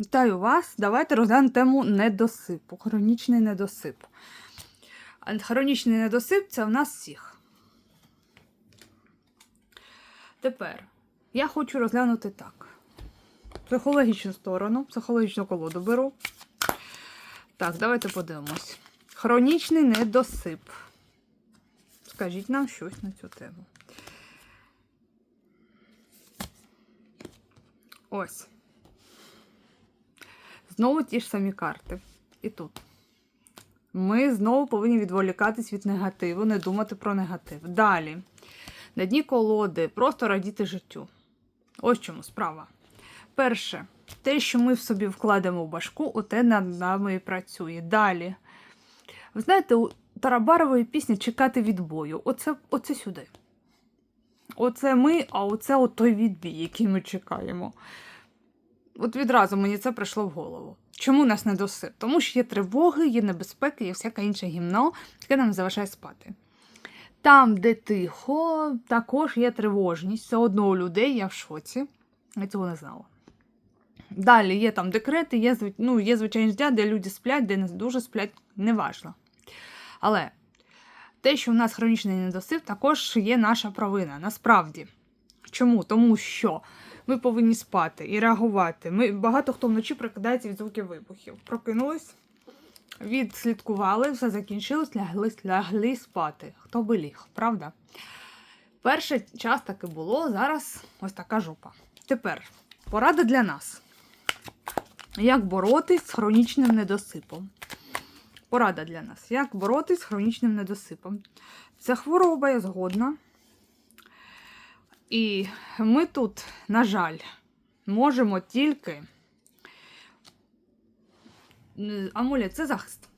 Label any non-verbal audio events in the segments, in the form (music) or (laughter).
Вітаю вас! Давайте розглянемо тему недосипу, хронічний недосип. Хронічний недосип це в нас всіх. Тепер я хочу розглянути так. Психологічну сторону, психологічну колоду беру. Так, давайте подивимось. Хронічний недосип. Скажіть нам щось на цю тему. Ось. Знову ті ж самі карти. І тут. Ми знову повинні відволікатись від негативу, не думати про негатив. Далі. На дні колоди просто радіти життю. Ось чому справа. Перше, те, що ми в собі вкладемо в башку, оте над нами і працює. Далі. Ви знаєте, у Тарабарової пісні чекати відбою. Оце, оце сюди. Оце ми, а оце той відбій, який ми чекаємо. От відразу мені це прийшло в голову. Чому нас не досип? Тому що є тривоги, є небезпеки, є всяке інше гімно, яке нам заважає спати. Там, де тихо, також є тривожність. Все одно у людей я в шоці. Я цього не знала. Далі є там декрети, є, ну, є звичайні життя, де люди сплять, де не дуже сплять, неважно. Але те, що в нас хронічний недосип, також є наша провина. Насправді. Чому? Тому що ми повинні спати і реагувати. Ми, багато хто вночі прокидається від звуків вибухів. Прокинулись, відслідкували, все закінчилось, лягли, лягли спати. Хто би ліг, правда? Перший час таки було, зараз ось така жопа. Тепер порада для нас. Як боротись з хронічним недосипом? Порада для нас. Як боротись з хронічним недосипом? Це хвороба, я згодна. І ми тут, на жаль, можемо тільки. Амулет це захист.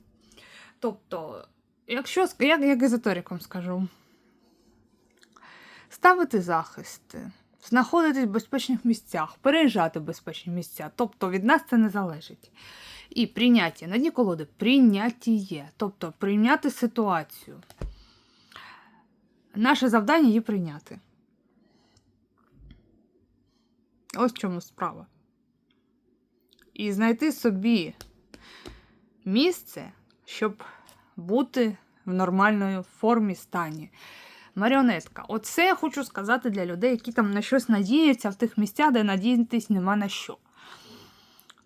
Тобто, якщо як, як езотериком скажу, ставити захисти, знаходитись в безпечних місцях, переїжджати в безпечні місця. Тобто від нас це не залежить. І прийняття на дні колоди прийняття, тобто прийняти ситуацію. Наше завдання її прийняти. Ось в чому справа. І знайти собі місце, щоб бути в нормальної формі стані. Маріонетка. Оце я хочу сказати для людей, які там на щось надіються в тих місцях, де надіятись нема на що.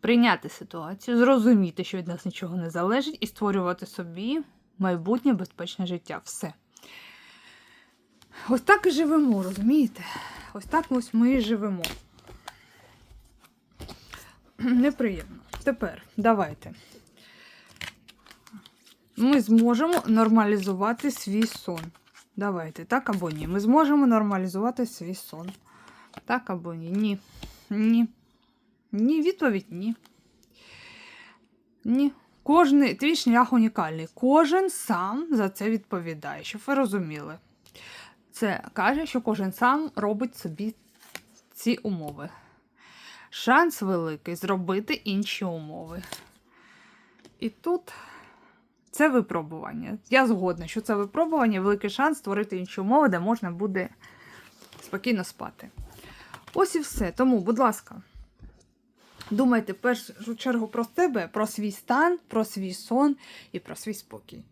Прийняти ситуацію, зрозуміти, що від нас нічого не залежить, і створювати собі майбутнє безпечне життя. Все. Ось так і живемо, розумієте? Ось так ось ми і живемо. (clears throat) Неприємно. Тепер давайте. Ми зможемо нормалізувати свій сон. Давайте, так або ні. Ми зможемо нормалізувати свій сон. Так або ні. Ні. Ні. Ні, відповідь ні. Ні. Кожний твій шлях унікальний. Кожен сам за це відповідає, щоб ви розуміли. Це каже, що кожен сам робить собі ці умови. Шанс великий зробити інші умови. І тут це випробування. Я згодна, що це випробування, великий шанс створити інші умови, де можна буде спокійно спати. Ось і все. Тому, будь ласка, думайте в першу чергу про себе, про свій стан, про свій сон і про свій спокій.